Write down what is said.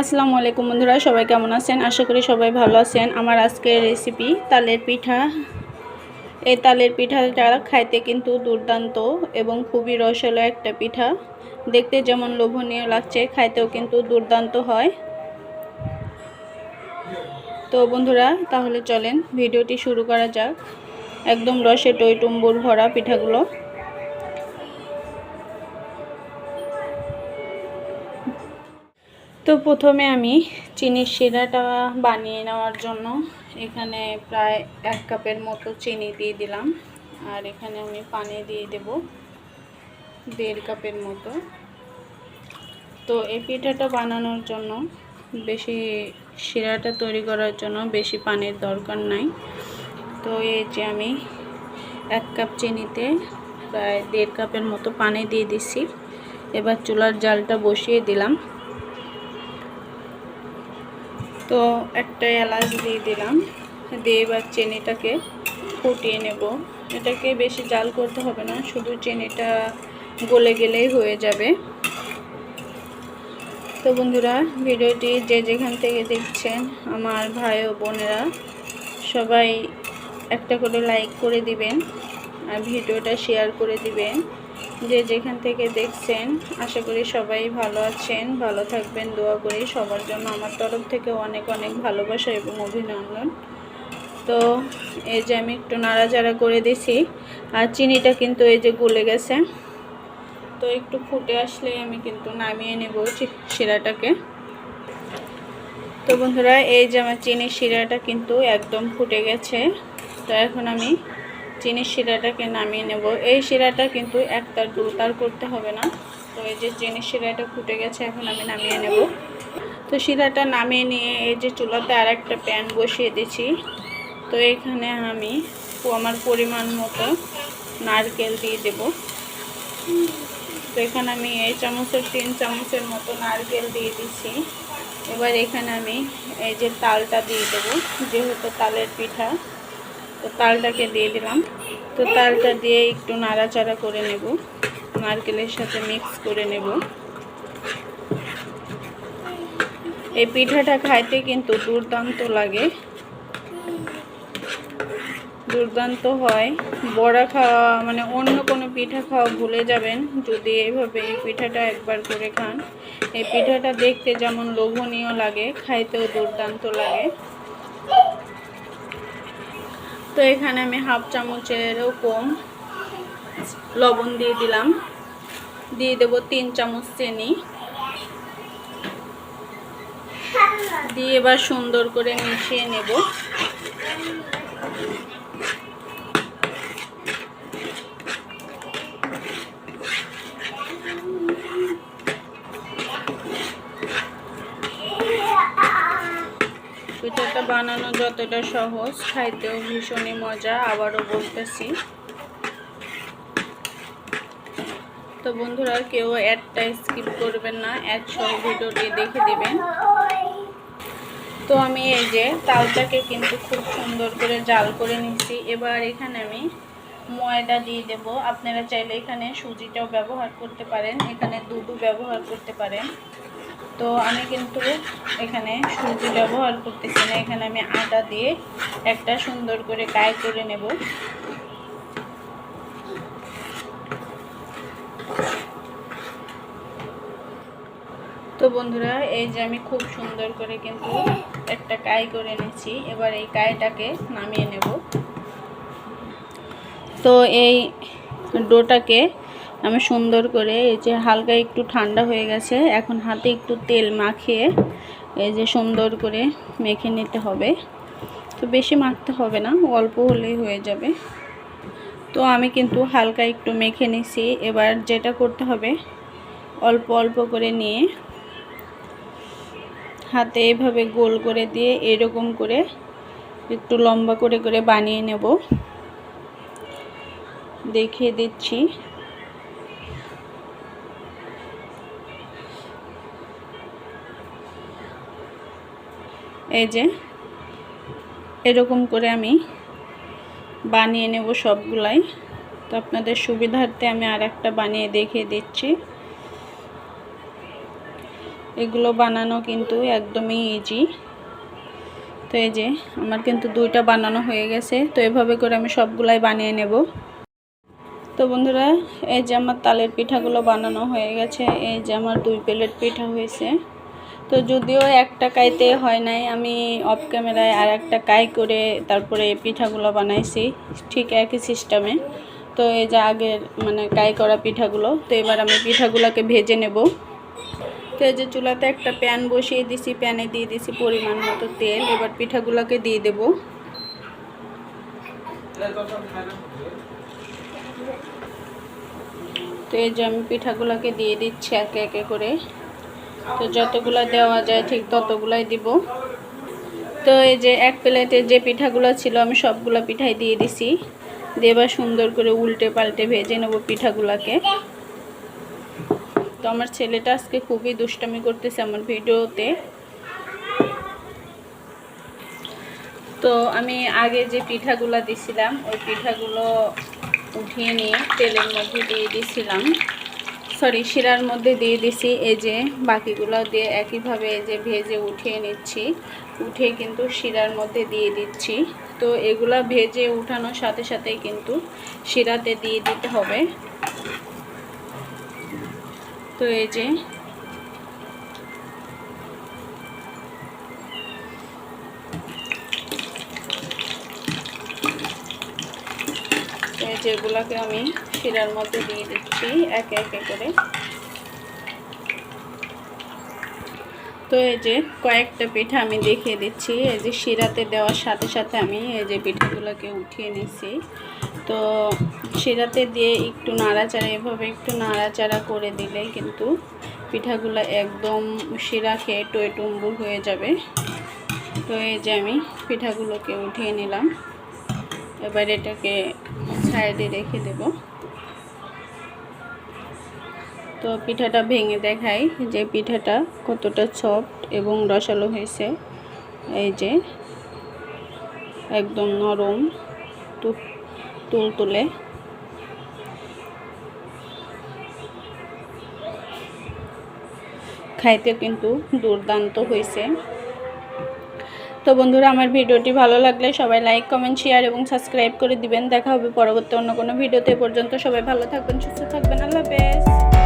আসসালামু আলাইকুম বন্ধুরা, সবাই কেমন আছেন? আশা করি সবাই ভালো আছেন। আমার আজকের রেসিপি তালের পিঠা। এই তালের পিঠাটা খাইতে কিন্তু দুর্দান্ত এবং খুবই রসালো একটা পিঠা। দেখতে যেমন লোভনীয় লাগছে, খাইতেও কিন্তু দুর্দান্ত হয়। তো বন্ধুরা, তাহলে চলেন, ভিডিওটি শুরু করা যাক। একদম রসে টইটুম্বুর ভরা পিঠাগুলো। তো প্রথমে আমি চিনির শিরাটা বানিয়ে নেওয়ার জন্য এখানে প্রায় এক কাপের মতো চিনি দিয়ে দিলাম। আর এখানে আমি পানি দিয়ে দেব দেড় কাপের মতো। তো এই পিঠাটা বানানোর জন্য বেশি শিরাটা তৈরি করার জন্য বেশি পানির দরকার নাই। তো এই যে আমি এক কাপ চিনিতে প্রায় দেড় কাপের মতো পানি দিয়ে দিছি। এবার চুলার জালটা বসিয়ে দিলাম। তো একটা এলাচ দিয়ে দিলাম। দিয়ে এবার চেনিটাকে ফুটিয়ে নেব। এটাকে বেশি জাল করতে হবে না, শুধু চেনিটা গলে গেলেই হয়ে যাবে। তো বন্ধুরা, ভিডিওটি যে যেখান থেকে দেখছেন, আমার ভাই ও বোনেরা, সবাই একটা করে লাইক করে দিবেন আর ভিডিওটা শেয়ার করে দিবেন। যে যেখান থেকে দেখছেন, আশা করি সবাই ভালো আছেন, ভালো থাকবেন, দোয়া করি। সবার জন্য আমার তরফ থেকে অনেক অনেক ভালোবাসা এবং অভিনন্দন। তো এই যে আমি একটু নাড়াচাড়া করে দিছি, আর চিনিটা কিন্তু এই যে গলে গেছে। তো একটু ফুটে আসলে আমি কিন্তু নামিয়ে নেব শিরাটাকে। তো বন্ধুরা, এই যে আমার চিনির শিরাটা কিন্তু একদম ফুটে গেছে। তো এখন আমি চিনির শিরাটাকে নামিয়ে নেব। এই শিরাটা কিন্তু একতার দুতার করতে হবে না। তো এই যে চিনির শিরাটা ফুটে গেছে, এখন আমি নামিয়ে নেব। তো শিরাটা নামিয়ে নিয়ে এই যে চুলাতে আর একটা প্যান বসিয়ে দিচ্ছি। তো এখানে আমি আমার পরিমাণ মতো নারকেল দিয়ে দেব। তো এখানে আমি এই চামচের, তিন চামচের মতো নারকেল দিয়ে দিচ্ছি। এবার এখানে আমি এই যে তালটা দিয়ে দেবো। যেহেতু তালের পিঠা তো তালটাকে দিয়ে দিলাম। তো তালটা দিয়ে একটু নাড়াচাড়া করে নেব। নারকেলের সাথে মিক্স করে নেব। এই পিঠাটা খাইতে কিন্তু দুর্দান্ত লাগে। দুর্দান্ত হয়। বড়া খাওয়া মানে অন্য কোনো পিঠা খাওয়া ভুলে যাবেন। যদি এইভাবে এই পিঠাটা একবার করে খান। এই পিঠাটা দেখতে যেমন লোভনীয় লাগে, খাইতেও দুর্দান্ত লাগে। তো এখানে আমি হাফ চামচেরও কম লবণ দিয়ে দিলাম। দিয়ে দেবো তিন চামচ চিনি। দিয়ে এবার সুন্দর করে মিশিয়ে নেব পিঠাটা বানানো যতটা সহজ, খাইতেও ভীষণই মজা, আবারও বলতেছি। তো বন্ধুরা, কেউ অ্যাডটা স্কিপ করবেন না সহ ভিডিওটি দেখে দিবেন। তো আমি এই যে তালটাকে কিন্তু খুব সুন্দর করে জাল করে নিচ্ছি এবার এখানে আমি ময়দা দিয়ে দেব। আপনারা চাইলে এখানে সুজিটাও ব্যবহার করতে পারেন, এখানে দুধও ব্যবহার করতে পারেন। তো আমি কিন্তু এখানে সুজি ব্যবহার করতেছি না। এখানে আমি আটা দিয়ে একটা সুন্দর করে গায়ে করে নেব। তো বন্ধুরা, এই যে আমি খুব সুন্দর করে কিন্তু একটা কাই করে নিচ্ছি এবার এই কাইটাকে নামিয়ে নেব। তো এই ডোটাকে আমি সুন্দর করে এই যে হালকা একটু ঠান্ডা হয়ে গেছে, এখন হাতে একটু তেল মাখিয়ে এই যে সুন্দর করে মেখে নিতে হবে। তো বেশি মাখতে হবে না, অল্প হলেই হয়ে যাবে। তো আমি কিন্তু হালকা একটু মেখে নিছি, এবার যেটা করতে হবে, অল্প অল্প করে নিয়ে হাতে এভাবে গোল করে দিয়ে এরকম করে একটু লম্বা করে করে বানিয়ে নেব। দেখিয়ে দিচ্ছি। এই যে, এরকম করে আমি বানিয়ে নেব সবগুলাই। তো আপনাদের সুবিধার্থে আমি আর একটা বানিয়ে দেখিয়ে দিচ্ছি। এগুলো বানানো কিন্তু একদমই ইজি তো এই যে, আমার কিন্তু দুইটা বানানো হয়ে গেছে। তো এভাবে করে আমি সবগুলাই বানিয়ে নেব। তো বন্ধুরা, এই যে আমার তালের পিঠাগুলো বানানো হয়ে গেছে। এই যে আমার দুই প্লেট পিঠা হয়েছে। তো যদিও একটা কাইতে হয় নাই, আমি অফ ক্যামেরায় আর একটা কাই করে তারপরে পিঠাগুলো বানাইছি, ঠিক একই সিস্টেমে তো এই যে আগের মানে কাই করা পিঠাগুলো, তো এবার আমি পিঠাগুলোকে ভেজে নেব। তো এই যে চুলাতে একটা প্যান বসিয়ে দিছি প্যানে দিয়ে দিছি পরিমাণ মতো তেল, এবার পিঠাগুলোকে দিয়ে দেব। তো এই যে আমি পিঠাগুলোকে দিয়ে দিচ্ছি একে একে করে। তো যতগুলো দেওয়া যায় ঠিক ততগুলাই দিব। তো এই যে এক প্লেটে যে পিঠাগুলো ছিল, আমি সবগুলো পিঠাই দিয়ে দিছি। এবার সুন্দর করে উল্টে পাল্টে ভেজে নেব পিঠাগুলোকে। তো আমার ছেলেটা আজকে খুবই দুষ্টামি করতেছে আমার ভিডিওতে। তো আমি আগে যে পিঠাগুলো দিছিলাম, ওই পিঠাগুলো উঠিয়ে নিয়ে তেলের মধ্যে দিয়ে দিছিলাম। সরি, শিরার মধ্যে দিয়ে দিছি, এই যে বাকিগুলো দিয়ে একইভাবে এই যে ভেজে উঠিয়ে নিচ্ছি। উঠে কিন্তু শিরার মধ্যে দিয়ে দিচ্ছি। তো এগুলা ভেজে উঠানোর সাথে সাথেই কিন্তু শিরাতে দিয়ে দিতে হবে। তো এই যে এই যেগুলোকে আমি শিরার মধ্যে দিয়ে দিচ্ছি একে একে করে। তো এই যে কয়েকটা পিঠা আমি দেখিয়ে দিচ্ছি। এই যে শিরাতে দেওয়ার সাথে সাথে আমি এই যে পিঠাগুলোকে উঠিয়ে নিছি তো শিরাতে দিয়ে একটু নাড়াচাড়া, এভাবে একটু নাড়াচাড়া করে দিলে কিন্তু পিঠাগুলো একদম শিরা খেয়ে টয়ে টুম্বুর হয়ে যাবে। তো এই যে আমি পিঠাগুলোকে উঠিয়ে নিলাম। এবার এটাকে সাইডে রেখে দেব। তো পিঠাটা ভেঙে দেখাই যে পিঠাটা কতটা সফট এবং রসালো হয়েছে। এই যে একদম নরম তুল, তুলে খাইতে কিন্তু দুর্দান্ত হয়েছে। তো বন্ধুরা, আমার ভিডিওটি ভালো লাগলে সবাই লাইক কমেন্ট শেয়ার এবং সাবস্ক্রাইব করে দিবেন। দেখা হবে পরবর্তী অন্য কোনো ভিডিওতে। পর্যন্ত সবাই ভালো থাকবেন, সুস্থ থাকবেন। আল্লাহ হাফেজ।